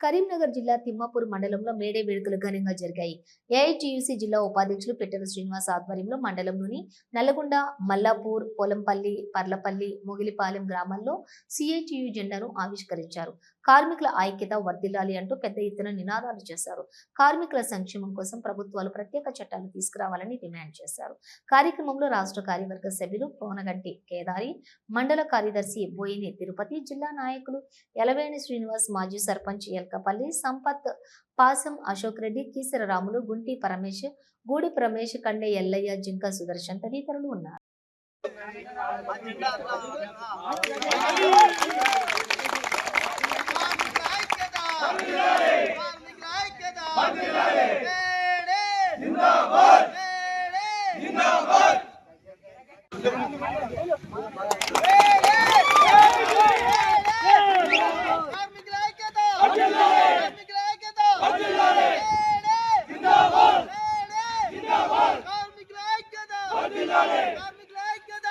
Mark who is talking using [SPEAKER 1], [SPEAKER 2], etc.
[SPEAKER 1] కరీంనగర్ జిల్లా తిమ్మాపూర్ మండలంలో మేడే వేడుకలు ఘనంగా జరిగాయి. ఏఐటియుసి జిల్లా ఉపాధ్యక్షులు పిట్టల శ్రీనివాస్ ఆధ్వర్యంలో మండలంలోని నల్లగొండ మల్లాపూర్ పొలంపల్లి పర్లపల్లి మొగిలిపాలెం గ్రామాల్లో సిఐటియు జెండాను ఆవిష్కరించారు. కార్మికుల ఐక్యత వర్ధిల్లాలి అంటూ పెద్ద ఎత్తున నినాదాలు చేశారు. కార్మికుల సంక్షేమం కోసం ప్రభుత్వాలు ప్రత్యేక చట్టాలు తీసుకురావాలని డిమాండ్ చేశారు. కార్యక్రమంలో రాష్ట్ర కార్యవర్గ సభ్యులు పోనగంటి కేదారి మండల కార్యదర్శి బోయిని తిరుపతి జిల్లా నాయకులు ఎలవేణి శ్రీనివాస్ మాజీ సర్పంచ్ ఎల్. చెక్కపల్లి సంపత్ పాసం అశోక్ రెడ్డి కీసర రాములు గుంటి పరమేశ్ గూడి పరమేష్ కండే ఎల్లయ్య జింక సుదర్శన్ తదితరులు ఉన్నారు.
[SPEAKER 2] కార్మికుల. ఐక్యత.